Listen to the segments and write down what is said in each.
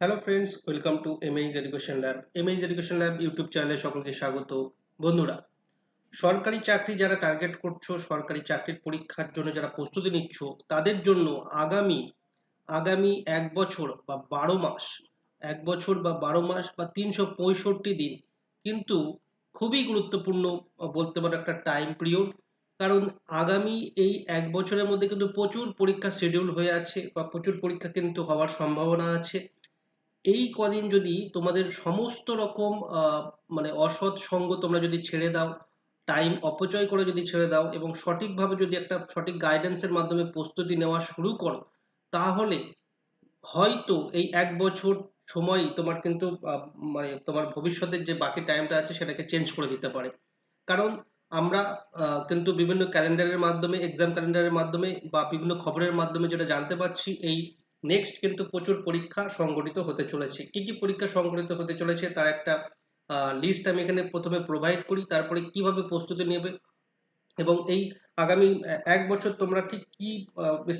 Hello friends welcome to MH education lab MH education lab YouTube চ্যানেলে সকলকে স্বাগত। বন্ধুরা, সরকারি চাকরি যারা টার্গেট করছ, সরকারি চাকরির পরীক্ষার জন্য যারা প্রস্তুতি নিচ্ছ, তাদের জন্য আগামী আগামী এক বছর বা বারো মাস, এক বছর বা বারো মাস বা তিনশো পঁয়ষট্টি দিন কিন্তু খুবই গুরুত্বপূর্ণ, বলতে পারো একটা টাইম পিরিয়ড কারণ আগামী এই এক বছরের মধ্যে কিন্তু প্রচুর পরীক্ষা শিডিউল হয়ে আছে বা প্রচুর পরীক্ষা কিন্তু হওয়ার সম্ভাবনা আছে। এই কদিন যদি তোমাদের সমস্ত রকম মানে অসৎ সঙ্গ তোমরা যদি ছেড়ে দাও টাইম অপচয় করে যদি ছেড়ে দাও এবং সঠিকভাবে যদি একটা সঠিক গাইডেন্সের মাধ্যমে প্রস্তুতি নেওয়া শুরু করো, তাহলে হয়তো এই এক বছর সময় তোমার কিন্তু মানে তোমার ভবিষ্যতের যে বাকি টাইমটা আছে সেটাকে চেঞ্জ করে দিতে পারে। কারণ আমরা কিন্তু বিভিন্ন ক্যালেন্ডারের মাধ্যমে এক্সাম ক্যালেন্ডারের মাধ্যমে বা বিভিন্ন খবরের মাধ্যমে যেটা জানতে পারছি, এই নেক্সট কিন্তু প্রচুর পরীক্ষা সংগঠিত হতে চলেছে। কি কি পরীক্ষা সংগঠিত হতে চলেছে তার একটা লিস্ট আমি এখানে প্রথমে প্রোভাইড করি, তারপরে কীভাবে প্রস্তুতি নেবে এবং এই আগামী এক বছর তোমরা ঠিক কি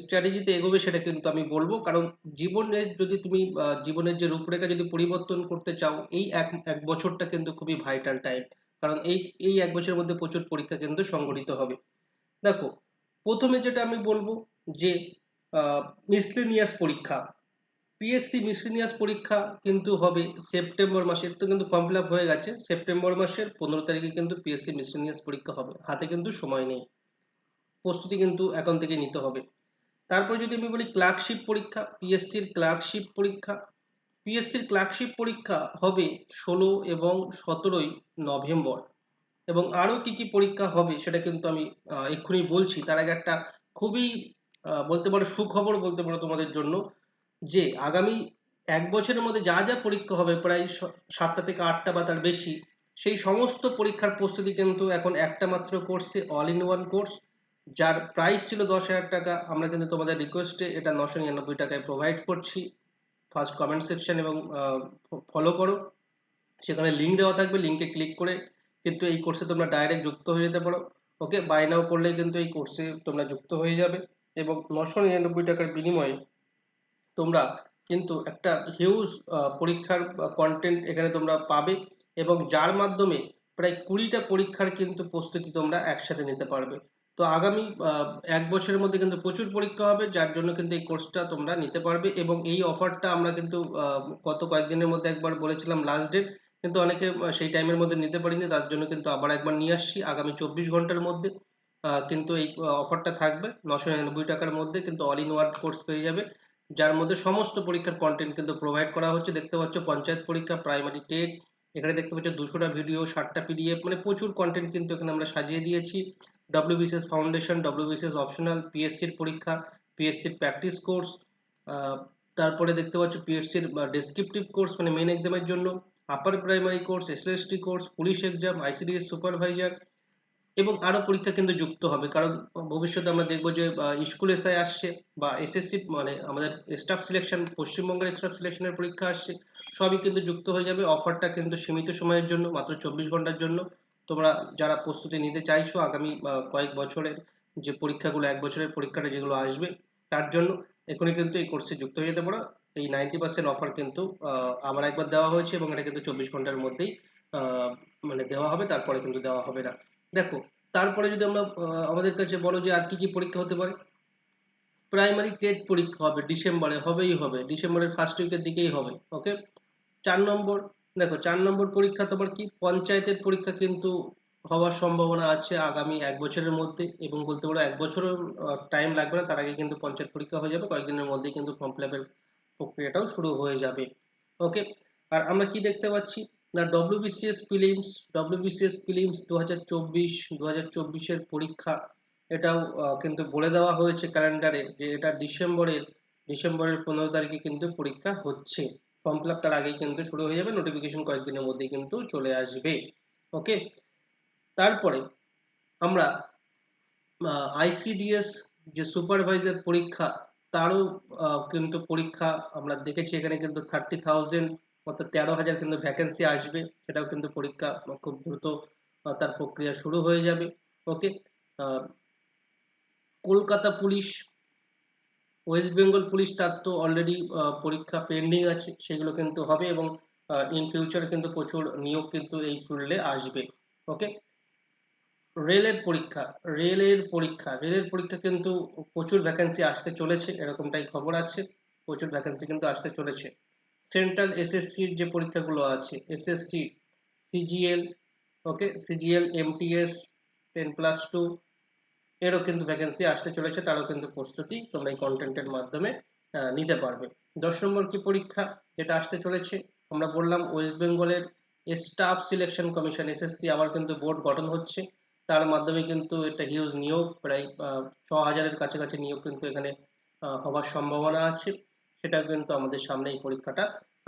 স্ট্র্যাটেজিতে এগোবে সেটা কিন্তু আমি বলব। কারণ জীবনের যদি তুমি জীবনের যে রূপরেখা যদি পরিবর্তন করতে চাও, এই এক এক বছরটা কিন্তু খুবই ভাইটাল টাইম কারণ এই এই এক বছরের মধ্যে প্রচুর পরীক্ষা কিন্তু সংগঠিত হবে। দেখো, প্রথমে যেটা আমি বলব যে মিসলিনিয়াস পরীক্ষা। পিএসসি মিসলিনিয়াস পরীক্ষা কিন্তু হবে সেপ্টেম্বর মাসের, তো কিন্তু ফর্ম ফিল হয়ে গেছে। সেপ্টেম্বর মাসের পনেরো তারিখে কিন্তু পিএসসি মিসলিনিয়াস পরীক্ষা হবে। হাতে কিন্তু সময় নেই। প্রস্তুতি কিন্তু এখন থেকে নিতে হবে। তারপর যদি আমি বলি ক্লার্কশিপ পরীক্ষা পিএসসির ক্লার্কশিপ পরীক্ষা। পিএসসির ক্লার্কশিপ পরীক্ষা হবে ষোলো এবং সতেরোই নভেম্বর। এবং আরও কি কি পরীক্ষা হবে সেটা কিন্তু আমি এক্ষুনি বলছি। তার আগে একটা খুবই বলতে পারো সুখবর বলতে পারো তোমাদের জন্য যে আগামী এক বছরের মধ্যে যা যা পরীক্ষা হবে প্রায় সাতটা থেকে আটটা বা তার বেশি, সেই সমস্ত পরীক্ষার প্রস্তুতি কিন্তু এখন একটা মাত্র কোর্সে অল ইন ওয়ান কোর্স যার প্রাইস ছিল দশ হাজার টাকা। আমরা কিন্তু তোমাদের রিকোয়েস্টে এটা নশো নিরানব্বই টাকায় প্রোভাইড করছি। ফার্স্ট কমেন্ট সেকশন এবং ফলো করো। সেখানে লিঙ্ক দেওয়া থাকবে লিঙ্কে ক্লিক করে কিন্তু এই কোর্সে তোমরা ডাইরেক্ট যুক্ত হয়ে যেতে পারো। ওকে বাই নাও করলে কিন্তু এই কোর্সে তোমরা যুক্ত হয়ে যাবে। এবং নশো নিরানব্বই টাকার বিনিময়ে তোমরা কিন্তু একটা হিউজ পরীক্ষার কন্টেন্ট এখানে তোমরা পাবে এবং যার মাধ্যমে প্রায় কুড়িটা পরীক্ষার কিন্তু প্রস্তুতি তোমরা একসাথে নিতে পারবে। তো আগামী এক বছরের মধ্যে কিন্তু প্রচুর পরীক্ষা হবে, যার জন্য কিন্তু এই কোর্সটা তোমরা নিতে পারবে এবং এই অফারটা আমরা কিন্তু গত কয়েকদিনের মধ্যে একবার বলেছিলাম লাস্ট ডেট কিন্তু অনেকে সেই টাইমের মধ্যে নিতে পারিনি, তার জন্য কিন্তু আবার একবার নিয়ে আসছি আগামী চব্বিশ ঘণ্টার মধ্যে। কিন্তু এই অফারটা থাকবে নশো নিরানব্বই টাকার মধ্যে, কিন্তু অল ইন ওয়ার্ড কোর্স পেয়ে যাবে। যার মধ্যে সমস্ত পরীক্ষার কন্টেন্ট কিন্তু প্রোভাইড করা হচ্ছে। দেখতে পাচ্ছ পঞ্চায়েত পরীক্ষা প্রাইমারি টেট এখানে দেখতে পাচ্ছ দুশোটা ভিডিও ষাটটা পিডিএফ মানে প্রচুর কন্টেন্ট কিন্তু এখানে আমরা সাজিয়ে দিয়েছি। ডব্লিউবিসিএস ফাউন্ডেশন ডব্লিউবিসিএস অপশনাল পিএসসির পরীক্ষা পিএসসির প্র্যাকটিস কোর্স তারপরে দেখতে পাচ্ছ পিএসসির ডেসক্রিপটিভ কোর্স মানে মেন এক্সামের জন্য upper primary course SST course police exam ICDS supervisor এবং আরও পরীক্ষা কিন্তু যুক্ত হবে। কারণ ভবিষ্যতে আমরা দেখব যে স্কুল এসআই আসছে বা এসএসসি মানে আমাদের স্টাফ সিলেকশন পশ্চিমবঙ্গের স্টাফ সিলেকশনের পরীক্ষা আসছে, সবই কিন্তু যুক্ত হয়ে যাবে। অফারটা কিন্তু সীমিত সময়ের জন্য, মাত্র চব্বিশ ঘণ্টার জন্য। তোমরা যারা প্রস্তুতি নিতে চাইছো, আগামী কয়েক বছরের যে পরীক্ষাগুলো, এক বছরের পরীক্ষাটা যেগুলো আসবে, তার জন্য এখনই কিন্তু এই কোর্সে যুক্ত হয়ে যেতে পারো। এই নাইনটি পার্সেন্ট অফার কিন্তু আবার একবার দেওয়া হয়েছে এবং এটা কিন্তু চব্বিশ ঘণ্টার মধ্যেই মানে দেওয়া হবে, তারপরে কিন্তু দেওয়া হবে না। দেখো, তারপরে যদি আমরা আমাদের কাছে বলো যে আর কি কি পরীক্ষা হতে পারে? প্রাইমারি টেট পরীক্ষা হবে, ডিসেম্বরে, হবেই হবে। ডিসেম্বরের ফার্স্ট উইকের দিকেই হবে ওকে চার নম্বর, দেখো, চার নম্বর পরীক্ষা তোমার কি? পঞ্চায়েতের পরীক্ষা কিন্তু হওয়ার সম্ভাবনা আছে আগামী এক বছরের মধ্যে, এবং বলতে পারো এক বছরও টাইম লাগবে না, তার আগে কিন্তু পঞ্চায়েত পরীক্ষা হয়ে যাবে, কয়েকদিনের মধ্যেই কিন্তু ফর্ম ফিল আপের প্রক্রিয়াটাও শুরু হয়ে যাবে ওকে আর আমরা কি দেখতে পাচ্ছি? না ডব্লিউবিসিএস ফিলিমস ডব্লিউবিসিএস ফিলিমস দু হাজার চব্বিশ দু হাজার চব্বিশের পরীক্ষা, এটাও কিন্তু বলে দেওয়া হয়েছে ক্যালেন্ডারে যে এটা ডিসেম্বরের ডিসেম্বরের পনেরো তারিখে কিন্তু পরীক্ষা হচ্ছে। ফর্ম ফিল তার আগেই কিন্তু শুরু হয়ে যাবে নোটিফিকেশন কয়েকদিনের মধ্যেই কিন্তু চলে আসবে। ওকে? তারপরে আমরা আইসিডিএস যে সুপারভাইজার পরীক্ষা, তারও কিন্তু পরীক্ষা আমরা দেখেছি, এখানে কিন্তু থার্টি থাউজেন্ড অর্থাৎ তেরো হাজার কিন্তু ভ্যাকেন্সি আসবে, সেটাও কিন্তু পরীক্ষা খুব দ্রুত তার প্রক্রিয়া শুরু হয়ে যাবে। Okay Kolkata police, west Bengal police তার তো অলরেডি পরীক্ষা পেন্ডিং আছে, সেগুলো কিন্তু হবে এবং ইন ফিউচারে কিন্তু প্রচুর নিয়োগ কিন্তু এই ফিল্ডে আসবে। ওকে রেলের পরীক্ষা রেলের পরীক্ষা রেলের পরীক্ষা কিন্তু প্রচুর ভ্যাকেন্সি আসতে চলেছে, এরকমটাই খবর আছে, প্রচুর ভ্যাকেন্সি কিন্তু আসতে চলেছে। সেন্ট্রাল এসএসসির যে পরীক্ষাগুলো আছে SSC CGL okay CGL MTS ten plus two এরও কিন্তু ভ্যাকেন্সি আসতে চলেছে, তারও কিন্তু প্রস্তুতি তোমরা এই কন্টেন্টের মাধ্যমে নিতে পারবে। দশ নম্বর কি পরীক্ষা যেটা আসতে চলেছে? আমরা বললাম ওয়েস্ট বেঙ্গলের স্টাফ সিলেকশন কমিশন এসএসসি আবার কিন্তু বোর্ড গঠন হচ্ছে, তার মাধ্যমে কিন্তু এটা হিউজ নিয়োগ, প্রায় ছ হাজারের কাছাকাছি নিয়োগ কিন্তু এখানে হওয়ার সম্ভাবনা আছে। সেটা কিন্তু আমাদের সামনে এই পরীক্ষাটা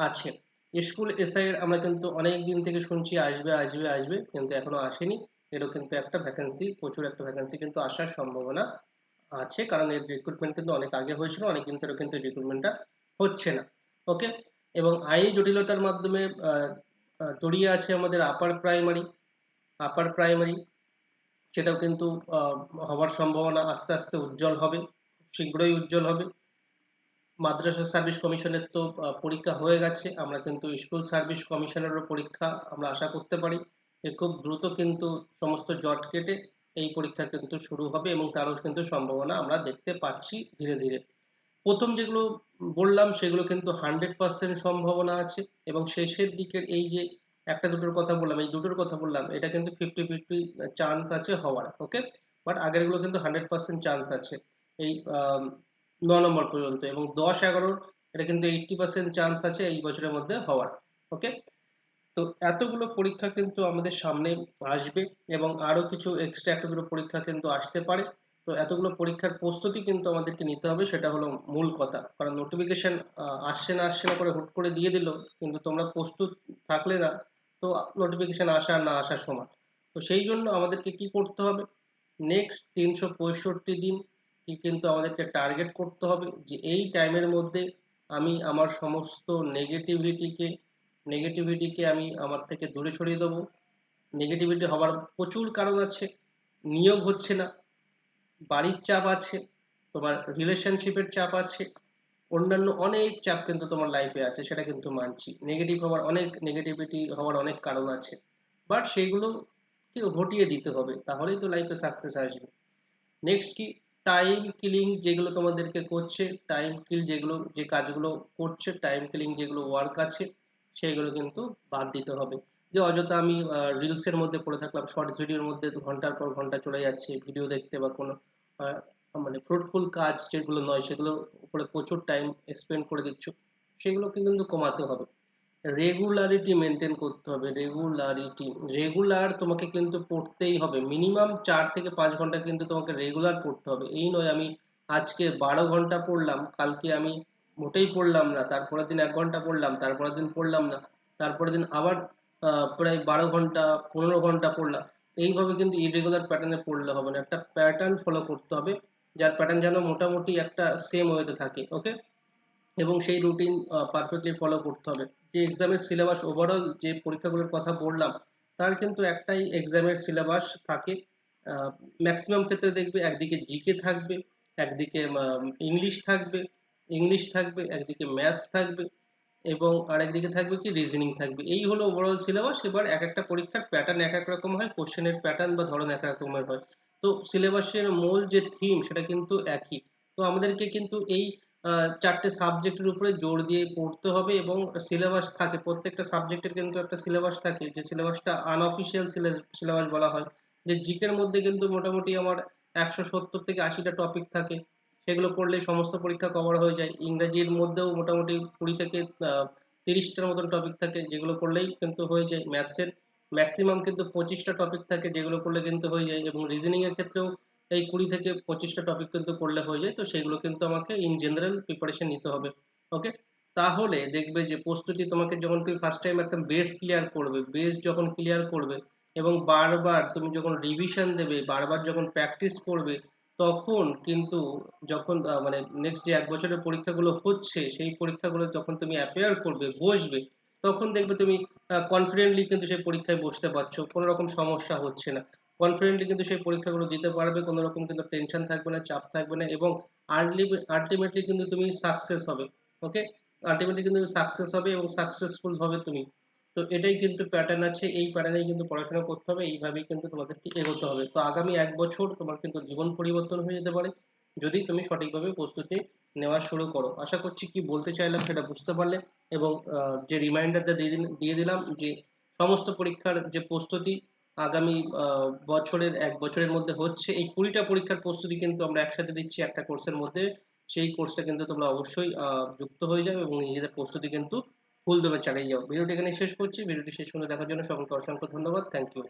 আছে। স্কুল এসআই এর আমরা কিন্তু অনেক দিন থেকে শুনছি, আসবে আসবে আসবে, কিন্তু এখনও আসেনি। এরও কিন্তু একটা ভ্যাকেন্সি প্রচুর একটা ভ্যাকেন্সি কিন্তু আসার সম্ভাবনা আছে, কারণ এর রিক্রুটমেন্ট কিন্তু অনেক আগে হয়েছিল, অনেক দিন ধরে কিন্তু রিক্রুটমেন্টটা হচ্ছে না। ওকে এবং আইনি জটিলতার মাধ্যমে জড়িয়ে আছে আমাদের আপার প্রাইমারি আপার প্রাইমারি সেটাও কিন্তু হওয়ার সম্ভাবনা আস্তে আস্তে উজ্জ্বল হবে শীঘ্রই উজ্জ্বল হবে। মাদ্রাসা সার্ভিস কমিশনের তো পরীক্ষা হয়ে গেছে। আমরা কিন্তু স্কুল সার্ভিস কমিশনেরও পরীক্ষা আমরা আশা করতে পারি যে খুব দ্রুত কিন্তু সমস্ত জট কেটে এই পরীক্ষা কিন্তু শুরু হবে এবং তারও কিন্তু সম্ভাবনা আমরা দেখতে পাচ্ছি ধীরে ধীরে। প্রথম যেগুলো বললাম, সেগুলো কিন্তু হান্ড্রেড পার্সেন্ট সম্ভাবনা আছে এবং শেষের দিকের এই যে একটা দুটোর কথা বললাম, এই দুটোর কথা বললাম, এটা কিন্তু ফিফটি ফিফটি চান্স আছে হওয়ার ওকে বাট আগেরগুলো কিন্তু হান্ড্রেড পার্সেন্ট চান্স আছে। এই ন নম্বর পর্যন্ত এবং দশ এগারোর এটা কিন্তু এইটটি পার্সেন্ট চান্স আছে এই বছরের মধ্যে হওয়ার ওকে তো এতগুলো পরীক্ষা কিন্তু আমাদের সামনে আসবে এবং আরও কিছু এক্সট্রা এতগুলো পরীক্ষা কিন্তু আসতে পারে। তো এতগুলো পরীক্ষার প্রস্তুতি কিন্তু আমাদেরকে নিতে হবে, সেটা হলো মূল কথা। কারণ নোটিফিকেশন আসছে না আসছে না করে হুট করে দিয়ে দিল, কিন্তু তোমরা প্রস্তুত থাকলে না, তো নোটিফিকেশন আসা না আসার সমান। তো সেই জন্য আমাদেরকে কি করতে হবে? নেক্সট তিনশো পঁয়ষট্টি দিন কিন্তু আমাদেরকে টার্গেট করতে হবে যে এই টাইমের মধ্যে আমি আমার সমস্ত নেগেটিভিটিকে নেগেটিভিটিকে আমি আমার থেকে দূরে সরিয়ে দেবো। নেগেটিভিটি হওয়ার প্রচুর কারণ আছে, নিয়োগ হচ্ছে না, বাড়ির চাপ আছে, তোমার রিলেশনশিপের চাপ আছে, অন্যান্য অনেক চাপ কিন্তু তোমার লাইফে আছে, সেটা কিন্তু মানছি। নেগেটিভ হওয়ার অনেক নেগেটিভিটি হওয়ার অনেক কারণ আছে। বাট সেইগুলো কি হটিয়ে দিতে হবে, তাহলেই তো লাইফে সাকসেস আসবে। নেক্সট কি? টাইম কিলিং যেগুলো তোমাদেরকে করছে টাইম কিল যেগুলো, যে কাজগুলো করছে টাইম কিলিং যেগুলো ওয়ার্ক আছে, সেগুলো কিন্তু বাদ দিতে হবে। যে অযথা আমি রিলসের মধ্যে পড়ে থাকলাম শর্টস ভিডিওর মধ্যে ঘণ্টার পর ঘণ্টা চলে যাচ্ছে ভিডিও দেখতে বা কোনো মানে ফ্রুটফুল কাজ যেগুলো নয় সেগুলো উপরে প্রচুর টাইম স্পেন্ড করে দিচ্ছ, সেগুলোকে কিন্তু কমাতে হবে। রেগুলারিটি মেনটেন করতে হবে রেগুলারিটি রেগুলার তোমাকে কিন্তু পড়তেই হবে। মিনিমাম চার থেকে পাঁচ ঘণ্টা কিন্তু তোমাকে রেগুলার পড়তে হবে। এই নয়, আমি আজকে বারো ঘণ্টা পড়লাম, কালকে আমি মোটেই পড়লাম না, তারপরের দিন এক ঘণ্টা পড়লাম, তারপরের দিন পড়লাম না, তারপরের দিন আবার প্রায় বারো ঘণ্টা, পনেরো ঘণ্টা পড়লাম। এইভাবে কিন্তু ইরেগুলার প্যাটার্নে পড়লে হবে না। একটা প্যাটার্ন ফলো করতে হবে, যার প্যাটার্ন যেন মোটামুটি একটা সেম ওয়েতে থাকে ওকে এবং সেই রুটিন পারফেক্টলি ফলো করতে হবে। যে এক্সামের সিলেবাস ওভারঅল যে পরীক্ষাগুলোর কথা বললাম, তার কিন্তু একটাই এক্সামের সিলেবাস থাকে। ম্যাক্সিমাম ক্ষেত্রে দেখবে একদিকে জিকে থাকবে, একদিকে ইংলিশ থাকবে ইংলিশ থাকবে, একদিকে ম্যাথ থাকবে এবং আরেকদিকে থাকবে কি রিজনিং থাকবে। এই হলো ওভারঅল সিলেবাস এবার এক একটা পরীক্ষার প্যাটার্ন এক এক রকম হয় কোশ্চেনের প্যাটার্ন বা ধরন এক রকমের হয়। তো সিলেবাসের মূল যে থিম সেটা কিন্তু একই। তো আমাদেরকে কিন্তু এই চারটে সাবজেক্টের উপরে জোর দিয়ে পড়তে হবে এবং সিলেবাস থাকে। প্রত্যেকটা সাবজেক্টের কিন্তু একটা সিলেবাস থাকে, যে সিলেবাসটা আনঅফিসিয়াল সিলেবাস বলা হয়। যে জিকের মধ্যে কিন্তু মোটামুটি আমার একশো সত্তর থেকে আশিটা টপিক থাকে। সেগুলো পড়লেই সমস্ত পরীক্ষা কভার হয়ে যায়। ইংরেজির মধ্যেও মোটামুটি কুড়ি থেকে তিরিশটার মতন টপিক থাকে, যেগুলো করলেই কিন্তু হয়ে যায় ম্যাথসের ম্যাক্সিমাম কিন্তু পঁচিশটা টপিক থাকে, যেগুলো করলে কিন্তু হয়ে যায়। এবং রিজনিং এর ক্ষেত্রেও এই কুড়ি থেকে পঁচিশটা টপিক কিন্তু করলে হয়ে যায়, তো সেগুলো কিন্তু আমাকে ইন জেনারেল প্রিপারেশন নিতে হবে ওকে তাহলে দেখবে যে প্রস্তুতি তোমাকে যখন তুমি ফার্স্ট টাইম একদম বেস ক্লিয়ার করবে বেস যখন ক্লিয়ার করবে এবং বারবার তুমি যখন রিভিশন দেবে, বারবার যখন প্র্যাকটিস করবে, তখন কিন্তু যখন মানে নেক্সট যে এক বছরের পরীক্ষাগুলো হচ্ছে, সেই পরীক্ষাগুলো যখন তুমি অ্যাপেয়ার করবে, বসবে, তখন দেখবে তুমি কনফিডেন্টলি কিন্তু সেই পরীক্ষায় বসতে পারছ, কোনো রকম সমস্যা হচ্ছে না। কনফিডেন্টলি কিন্তু সেই পরীক্ষাগুলো দিতে পারবে, কোনো রকম কিন্তু টেনশন থাকবে না, চাপ থাকবে না এবং আর্লি আলটিমেটলি কিন্তু তুমি সাকসেস হবে ওকে আলটিমেটলি কিন্তু সাকসেস হবে এবং সাকসেসফুল হবে তুমি। তো এটাই কিন্তু প্যাটার্ন আছে, এই প্যাটার্নেই কিন্তু পড়াশোনা করতে হবে, এইভাবেই কিন্তু তোমাদেরকে এগোতে হবে। তো আগামী এক বছর তোমার কিন্তু জীবন পরিবর্তন হয়ে যেতে পারে, যদি তুমি সঠিকভাবে প্রস্তুতি নেওয়া শুরু করো। আশা করছি কি বলতে চাইলাম সেটা বুঝতে পারলে এবং যে রিমাইন্ডারটা দিয়ে দিয়ে দিলাম যে সমস্ত পরীক্ষার যে প্রস্তুতি আগামী বছরের, এক বছরের মধ্যে হচ্ছে। এই কুড়িটা পরীক্ষার প্রস্তুতি কিন্তু আমরা একসাথে দিচ্ছি একটা কোর্সের মধ্যে। সেই কোর্সটা কিন্তু তোমরা অবশ্যই যুক্ত হয়ে যাবে এবং নিজেদের প্রস্তুতি কিন্তু ফুল দমে চালিয়ে যাও। ভিডিওটি এখানে শেষ করছি। ভিডিওটি শেষ করে দেখার জন্য সকলকে অসংখ্য ধন্যবাদ। Thank you